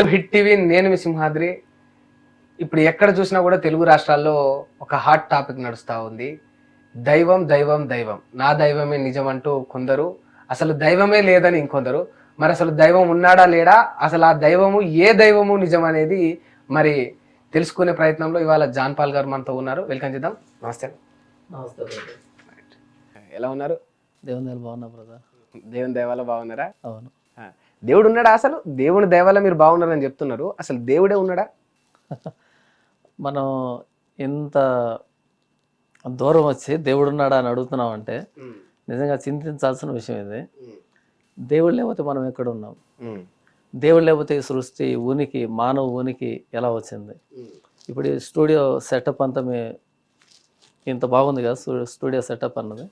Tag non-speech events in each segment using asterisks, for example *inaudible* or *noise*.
Hit TV నేను మీ సింహాద్రి. ఇప్పుడు ఎక్కడ చూసినా కూడా తెలుగు రాష్ట్రాల్లో ఒక హాట్ టాపిక్ నడుస్తూ ఉంది. దైవం దైవం దైవం. నా దైవమే నిజం అంటూ కొందరు అసలు దైవమే లేదని ఇంకొందరు. మరి అసలు దైవం ఉన్నాడా లేడా? అసలు ఆ దైవము ఏ దైవము నిజం అనేది మరి తెలుసుకునే ప్రయత్నంలో ఇవాళ జాన్ పాల్ గారు మనతో ఉన్నారు. వెల్కమ్ చేద్దాం. నమస్తే. నమస్తే ఎలా ఉన్నారు? దేవుని బాగున్నా బ్రదర్. దేవుని దైవాల బాగున్నారా? అవును. దేవుడు ఉన్నాడా అసలు? దేవుని దైవాల మీరు బాగున్నారని చెప్తున్నారు. అసలు దేవుడే ఉన్నాడా? *laughs* మనం ఇంత దూరం వచ్చి దేవుడు ఉన్నాడా అని అడుగుతున్నాం అంటే నిజంగా చింతించాల్సిన విషయం ఇది. దేవుడు లేకపోతే మనం ఎక్కడ ఉన్నాం? దేవుడు లేకపోతే సృష్టి ఉనికి మానవ ఉనికి ఎలా వచ్చింది? ఇప్పుడు స్టూడియో సెటప్ అంతా మీ ఇంత బాగుంది కదా స్టూ- స్టూడియో సెటప్ అన్నది.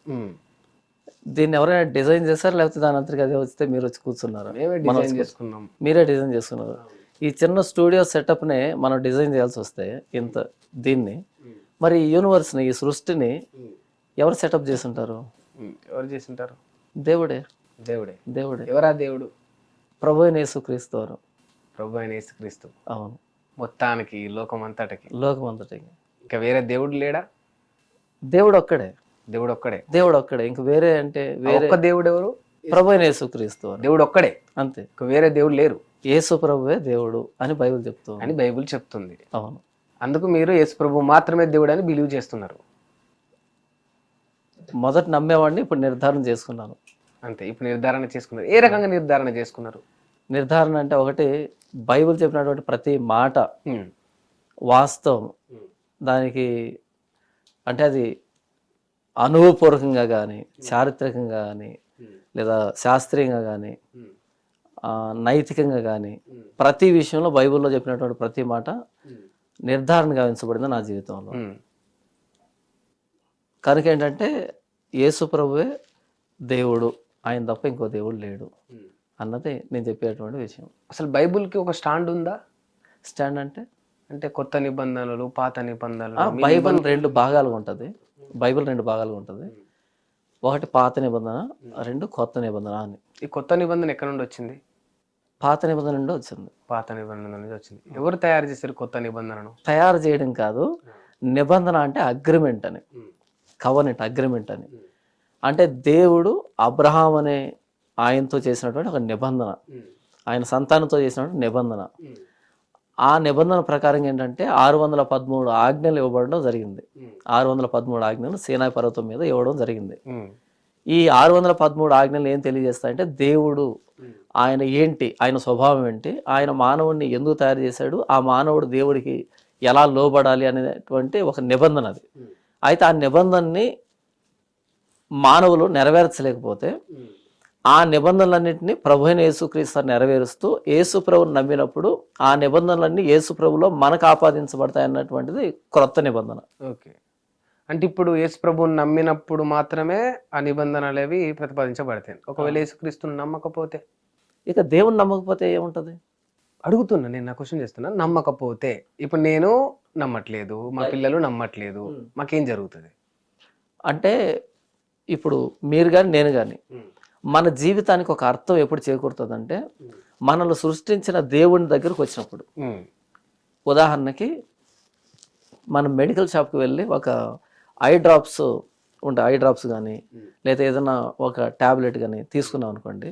దీన్ని ఎవరైనా డిజైన్ చేశారు? లేకపోతే దాని అంతటికి అదే వస్తే మీరు వచ్చి కూర్చున్నారు? డిజైన్ చేసుకున్నాం. మీరే డిజైన్ చేసుకున్నారు. ఈ చిన్న స్టూడియో సెటప్ని మనం డిజైన్ చేయాల్సి వస్తే ఇంత దీన్ని. మరి ఈ యూనివర్స్ని ఈ సృష్టిని ఎవరు సెటప్ చేసి ఉంటారు ఎవరు చేసింటారు? దేవుడే. దేవుడే. దేవుడే. ఎవరా దేవుడు? ప్రభు అయిన యేసుక్రీస్తు వారు. ప్రభు అయిన యేసుక్రీస్తు. అవును. మొత్తానికి ఈ లోకం అంతటికి లోకం అంతటికి ఇంకా వేరే దేవుడు లేడా? దేవుడు ఒక్కడే. దేవుడు ఒక్కడే దేవుడు ఒక్కడే ఇంక వేరే అంటే వేరే ఒక్క దేవుడు ఎవరు ప్రభు యేసుక్రీస్తు దేవుడు ఒక్కడే అంతే. ఇంకా వేరే దేవుడు లేరు. యేసు ప్రభువే దేవుడు అని బైబిల్ చెప్తుంది. అని బైబిల్ చెప్తుంది. అవును. అందుకు మీరు యేసు ప్రభు మాత్రమే దేవుడు అని బిలీవ్ చేస్తున్నారు. మొదట నమ్మేవాడిని ఇప్పుడు నిర్ధారణ చేసుకున్నాను. అంతే. ఇప్పుడు నిర్ధారణ చేసుకున్నారు. ఏ రకంగా నిర్ధారణ చేసుకున్నారు? నిర్ధారణ అంటే ఒకటి బైబిల్ చెప్పినటువంటి ప్రతి మాట వాస్తవం. దానికి అంటే అది అనుభవపూర్వకంగా కానీ చారిత్రకంగా కానీ లేదా శాస్త్రీయంగా కానీ నైతికంగా కానీ ప్రతి విషయంలో బైబిల్లో చెప్పినటువంటి ప్రతి మాట నిర్ధారణ గావించబడింది నా జీవితంలో. కనుక ఏంటంటే యేసు ప్రభువే దేవుడు ఆయన తప్ప ఇంకో దేవుడు లేడు. అన్నది నేను చెప్పేటువంటి విషయం. అసలు బైబిల్కి ఒక స్టాండ్ ఉందా? స్టాండ్ అంటే? అంటే కొత్త నిబంధనలు పాత నిబంధనలు బైబిల్ రెండు భాగాలుగా ఉంటుంది. బైబిల్ రెండు భాగాలుగా ఉంటుంది. ఒకటి పాత నిబంధన రెండు కొత్త నిబంధన అని. ఈ కొత్త నిబంధన ఎక్కడ నుండి వచ్చింది? పాత నిబంధన నుండి వచ్చింది. పాత నిబంధన నుంచి వచ్చింది. ఎవరు తయారు చేశారు కొత్త నిబంధనను? తయారు చేయడం కాదు నిబంధన అంటే అగ్రిమెంట్ అని. కవనెంట్ అగ్రిమెంట్ అని. అంటే దేవుడు అబ్రహాం అనే ఆయనతో చేసినటువంటి ఒక నిబంధన. ఆయన సంతానంతో చేసినటువంటి నిబంధన. ఆ నిబంధన ప్రకారం ఏంటంటే ఆరు వందల పదమూడు ఆజ్ఞలు ఇవ్వబడడం జరిగింది. ఆరు వందల పదమూడు ఆజ్ఞలు సేనాయి పర్వతం మీద ఇవ్వడం జరిగింది. ఈ ఆరు వందల పదమూడు ఆజ్ఞలు ఏం తెలియజేస్తాయంటే దేవుడు ఆయన ఏంటి ఆయన స్వభావం ఏంటి ఆయన మానవుడిని ఎందుకు తయారు చేశాడు ఆ మానవుడు దేవుడికి ఎలా లోబడాలి అనేటువంటి ఒక నిబంధన అది. అయితే ఆ నిబంధనని మానవులు నెరవేర్చలేకపోతే ఆ నిబంధనలన్నింటినీ ప్రభు అయిన యేసుక్రీస్తు నెరవేరుస్తూ యేసు ప్రభుని నమ్మినప్పుడు ఆ నిబంధనలన్నీ యేసు ప్రభులో మనకు ఆపాదించబడతాయి అన్నటువంటిది క్రొత్త నిబంధన. ఓకే. అంటే ఇప్పుడు యేసు ప్రభువుని నమ్మినప్పుడు మాత్రమే ఆ నిబంధనలు అవి ప్రతిపాదించబడతాయి. ఒకవేళ యేసుక్రీస్తుని నమ్మకపోతే? ఇక దేవుని నమ్మకపోతే ఏముంటది? అడుగుతున్నా నేను నా క్వశ్చన్ చేస్తున్నా. నమ్మకపోతే ఇప్పుడు నేను నమ్మట్లేదు మా పిల్లలు నమ్మట్లేదు మాకేం జరుగుతుంది? అంటే ఇప్పుడు మీరు కానీ నేను కానీ మన జీవితానికి ఒక అర్థం ఎప్పుడు చేకూరుతుందంటే మనల్ని సృష్టించిన దేవుని దగ్గరకు వచ్చినప్పుడు. ఉదాహరణకి మనం మెడికల్ షాప్కి వెళ్ళి ఒక ఐ డ్రాప్స్ ఉంటాయి ఐ డ్రాప్స్ కానీ లేదా ఏదైనా ఒక ట్యాబ్లెట్ కానీ తీసుకున్నాం అనుకోండి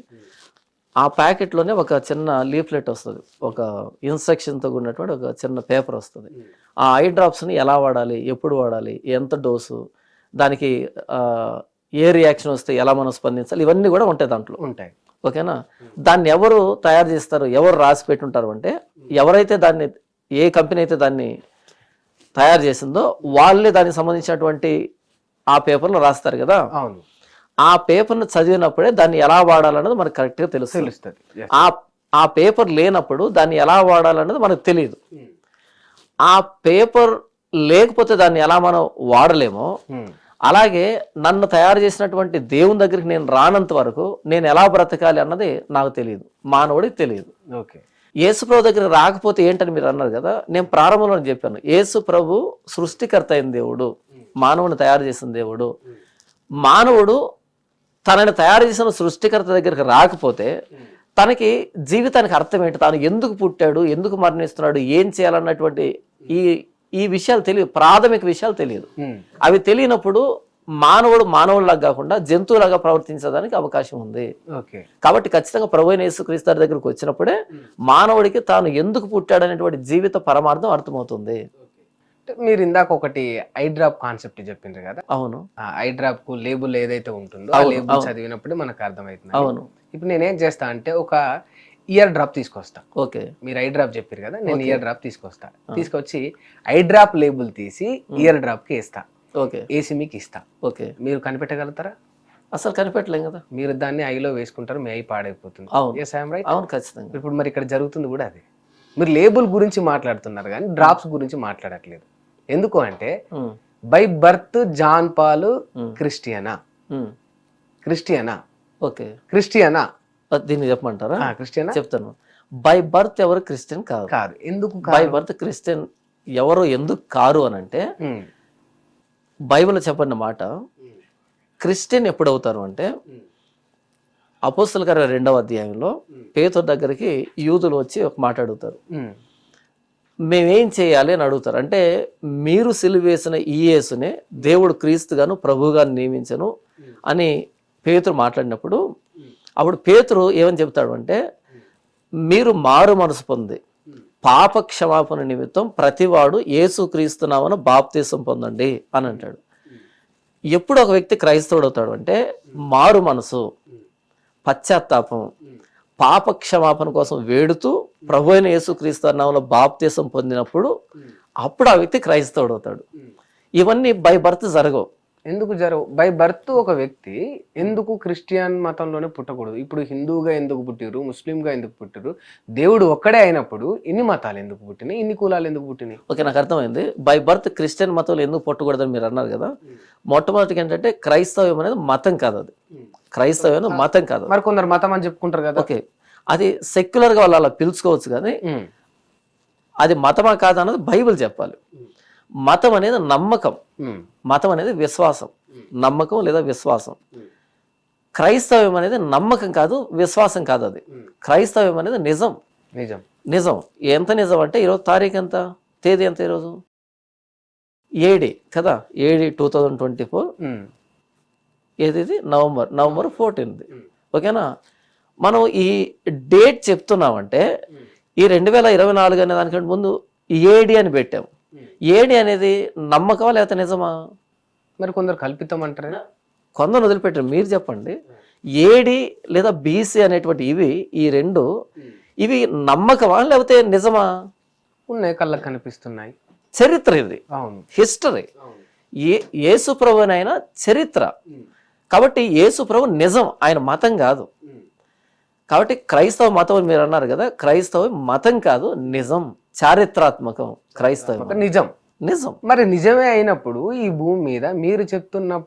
ఆ ప్యాకెట్లోనే ఒక చిన్న లీఫ్లెట్ వస్తుంది. ఒక ఇన్స్ట్రక్షన్తో ఉన్నటువంటి ఒక చిన్న పేపర్ వస్తుంది. ఆ ఐ డ్రాప్స్ని ఎలా వాడాలి? ఎప్పుడు వాడాలి? ఎంత డోసు దానికి ఏ రియాక్షన్ వస్తే ఎలా మనం స్పందించాలి? ఇవన్నీ కూడా ఉంటాయి దాంట్లో. ఉంటాయి. ఓకేనా? దాన్ని ఎవరు తయారు చేస్తారు? ఎవరు రాసి పెట్టుంటారు అంటే ఎవరైతే దాన్ని ఏ కంపెనీ అయితే దాన్ని తయారు చేసిందో వాళ్ళే దానికి సంబంధించినటువంటి ఆ పేపర్లో రాస్తారు కదా? అవును. ఆ పేపర్ను చదివినప్పుడే దాన్ని ఎలా వాడాలన్నది మనకు కరెక్ట్గా తెలుస్తుంది. తెలుస్తుంది. ఆ ఆ పేపర్ లేనప్పుడు దాన్ని ఎలా వాడాలన్నది మనకు తెలియదు. ఆ పేపర్ లేకపోతే దాన్ని ఎలా మనం వాడలేమో ఉమ్, అలాగే నన్ను తయారు చేసినటువంటి దేవుని దగ్గరికి నేను రానంత వరకు నేను ఎలా బ్రతకాలి అన్నది నాకు తెలియదు. మానవుడికి తెలియదు. ఓకే. యేసు ప్రభు దగ్గరికి రాకపోతే ఏంటని మీరు అన్నారు కదా నేను ప్రారంభంలో చెప్పాను. యేసు ప్రభు సృష్టికర్త అయిన దేవుడు మానవుని తయారు చేసిన దేవుడు. మానవుడు తనని తయారు చేసిన సృష్టికర్త దగ్గరికి రాకపోతే తనకి జీవితానికి అర్థం ఏంటి? తాను ఎందుకు పుట్టాడు? ఎందుకు మరణిస్తున్నాడు? ఏం చేయాలన్నటువంటి ఈ ఈ విషయాలు తెలియదు ప్రాథమిక విషయాలు తెలియదు. అవి తెలియనప్పుడు మానవుడు మానవుడిలాగా కాకుండా జంతువులాగా ప్రవర్తించడానికి అవకాశం ఉంది. ఓకే. కాబట్టి ఖచ్చితంగా ప్రభు యేసుక్రీస్తు దగ్గరికి వచ్చినప్పుడే మానవుడికి తాను ఎందుకు పుట్టాడనేటువంటి జీవిత పరమార్థం అర్థమవుతుంది. మీరు ఇందాక ఒకటి ఐ డ్రాప్ కాన్సెప్ట్ చెప్పిండ్రు కదా? అవును. ఆ ఐ డ్రాప్కు లేబుల్ ఏదైతే ఉంటుందో ఆ లేబుల్. చదివినప్పుడు మనకు అర్థమవుతుంది. అవును. ఇప్పుడు నేనేం చేస్తా అంటే ఒక ఇయర్ డ్రాప్ తీసుకొస్తా. ఓకే. మీరు ఐ డ్రాప్ చెప్పారు కదా నేను. ఇయర్ డ్రాప్ తీసుకొస్తా. తీసుకొచ్చి ఐ డ్రాప్ లేబుల్ తీసి ఇయర్ డ్రాప్కి ఇస్తా ఓకే. ఏసీ మీకు ఇస్తా. ఓకే. మీరు కనిపెట్టగలుగుతారా? అసలు కనిపెట్టలేం కదా. మీరు దాన్ని ఐలో వేసుకుంటారు మీ ఐ పాడైపోతుంది. అవును. ఖచ్చితంగా. ఇప్పుడు మరి ఇక్కడ జరుగుతుంది కూడా అదే. మీరు లేబుల్ గురించి మాట్లాడుతున్నారు కానీ డ్రాప్స్ గురించి మాట్లాడట్లేదు. ఎందుకు అంటే బై బర్త్ జాన్ పాల్ క్రిస్టియనా. క్రిస్టియనా? ఓకే. క్రిస్టియనా? దీన్ని చెప్పమంటారా? క్రిస్టియనా? చెప్తాను. బై బర్త్ ఎవరు క్రిస్టియన్ కాదు. కాదు. ఎందుకు బై బర్త్ క్రిస్టియన్ ఎవరు ఎందుకు కారు అని అంటే బైబిల్ చెప్పండి మాట క్రిస్టియన్ ఎప్పుడు అవుతారు అంటే అపోస్తుల గారి రెండవ అధ్యాయంలో పేతురు దగ్గరికి యూదులు వచ్చి ఒక మాట అడుగుతారు. మేమేం చేయాలి అని అడుగుతారు. అంటే మీరు సిలువేసిన ఈ యేసునే దేవుడు క్రీస్తుగాను ప్రభువుగాను నియమించను అని పేతురు మాట్లాడినప్పుడు అప్పుడు పేతురు ఏమని చెప్తాడు అంటే మీరు మారు మనసు పొంది. పాప క్షమాపణ నిమిత్తం ప్రతివాడు యేసు క్రీస్తునామను బాప్తీసం పొందండి అని అంటాడు. ఎప్పుడు ఒక వ్యక్తి క్రైస్తవుడు అవుతాడు అంటే మారు మనసు పశ్చాత్తాపం పాప క్షమాపణ కోసం వేడుతూ ప్రభు అయిన యేసుక్రీస్తు నామంలో బాప్తీసం పొందినప్పుడు అప్పుడు ఆ వ్యక్తి క్రైస్తవుడు అవుతాడు. ఇవన్నీ బై బర్త్ జరగవు. ఎందుకు జరగవు బై బర్త్ ఒక వ్యక్తి ఎందుకు క్రిస్టియన్ మతంలోనే పుట్టకూడదు? ఇప్పుడు హిందూగా ఎందుకు పుట్టిరు ముస్లింగా ఎందుకు పుట్టిరు దేవుడు ఒక్కడే అయినప్పుడు ఇన్ని మతాలు ఎందుకు పుట్టినాయి? ఇన్ని కులాలు ఎందుకు పుట్టినాయి? ఓకే నాకు అర్థమైంది. బై బర్త్ క్రిస్టియన్ మతంలో ఎందుకు పుట్టకూడదని మీరు అన్నారు కదా మొట్టమొదటిగా ఏంటంటే క్రైస్తవ్యం అనేది మతం కాదు అది. క్రైస్తవ్యం అనేది మతం కాదు మరి కొందరు మతం అని చెప్పుకుంటారు కదా. ఓకే అది సెక్యులర్గా వాళ్ళు అలా పిలుచుకోవచ్చు కానీ ఉమ్, అది మతమా కాదా అన్నది బైబిల్ చెప్పాలి. మతం అనేది నమ్మకం. మతం అనేది విశ్వాసం. నమ్మకం లేదా విశ్వాసం. క్రైస్తవ్యం అనేది నమ్మకం కాదు విశ్వాసం కాదు అది. క్రైస్తవ్యం అనేది నిజం. నిజం. నిజం. ఎంత నిజం అంటే ఈరోజు తారీఖు ఎంత? తేదీ ఎంత ఈరోజు? ఏడి కదా? ఏడి టూ థౌజండ్ ట్వంటీ ఫోర్. ఏది ఇది నవంబర్. నవంబర్ ఫోర్టీన్త్ ఓకేనా? మనం ఈ డేట్ చెప్తున్నామంటే ఈ రెండు వేల ఇరవై నాలుగు అనే దానికంటే ముందు ఏడి అని పెట్టాం ఏడి అనేది నమ్మకమా లేకపోతే నిజమా? మరి కొందరు కల్పితం అంటారు కొందరు వదిలిపెట్టారు. మీరు చెప్పండి. ఏడి లేదా బీసీ అనేటువంటి ఇవి ఈ రెండు ఇవి నమ్మకమా లేకపోతే నిజమా? ఉన్నాయి కళ్ళకు కనిపిస్తున్నాయి. చరిత్ర ఇది. అవును. హిస్టరీ. ఏ యేసుప్రభునైనా చరిత్ర. కాబట్టి యేసుప్రభు నిజం. ఆయన మతం కాదు. కాబట్టి క్రైస్తవ మతం మీరు అన్నారు కదా క్రైస్తవం మతం కాదు నిజం చారిత్రాత్మకం. క్రైస్తవం నిజం. నిజం. మరి నిజమే అయినప్పుడు ఈ భూమి మీద మీరు చెప్తున్న